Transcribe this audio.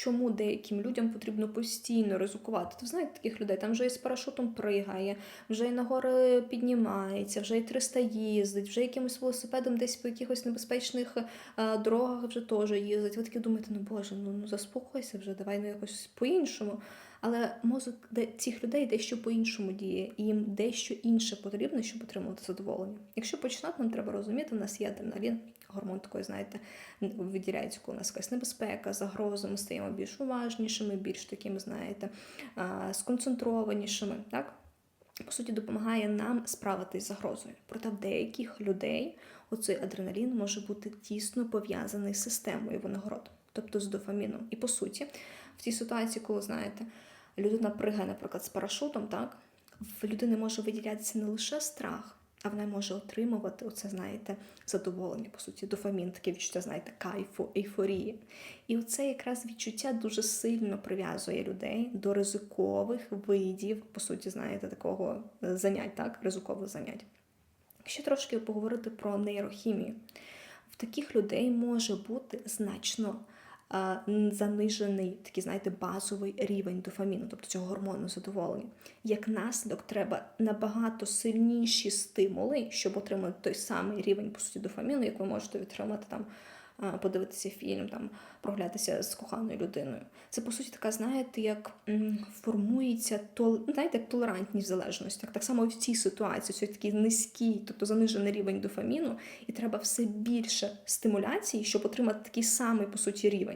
чому деяким людям потрібно постійно ризикувати. То знаєте, таких людей там вже і з парашутом пригає, вже і на гори піднімається, вже і 300 їздить, вже якимось велосипедом десь по якихось небезпечних е, дорогах вже теж їздить. Ви такі думаєте, ну боже, ну, ну заспокойся вже, давай ну якось по-іншому. Але мозок цих людей дещо по-іншому діє, і їм дещо інше потрібно, щоб отримувати задоволення. Якщо починати, нам треба розуміти, у нас є адреналін, гормон такий, знаєте, виділяється, коли у нас якась небезпека, загроза, ми стаємо більш уважнішими, більш такими, знаєте, сконцентрованішими. Так? По суті, допомагає нам справитись з загрозою. Проте в деяких людей оцей адреналін може бути тісно пов'язаний з системою винагород, тобто з дофаміном. І по суті, в цій ситуації, коли знаєте, людина пригає, наприклад, з парашутом, так в людини може виділятися не лише страх, а вона може отримувати оце, знаєте, задоволення, по суті, дофамін, таке відчуття, знаєте, кайфу, ейфорії. І оце якраз відчуття дуже сильно прив'язує людей до ризикових видів, по суті, знаєте, такого е, занять, так, ризикових занять. Якщо трошки поговорити про нейрохімію, в таких людей може бути значно занижений такий, знаєте, базовий рівень дофаміну, тобто цього гормону задоволення. Як наслідок, треба набагато сильніші стимули, щоб отримати той самий рівень по суті дофаміну, як ви можете отримати там. Подивитися фільм, там прогулятися з коханою людиною. Це по суті така, знаєте, як формується тол, знаєте, як толерантність в залежностях. Так само і в цій ситуації це такий низький, тобто занижений рівень дофаміну, і треба все більше стимуляції, щоб отримати такий самий по суті рівень.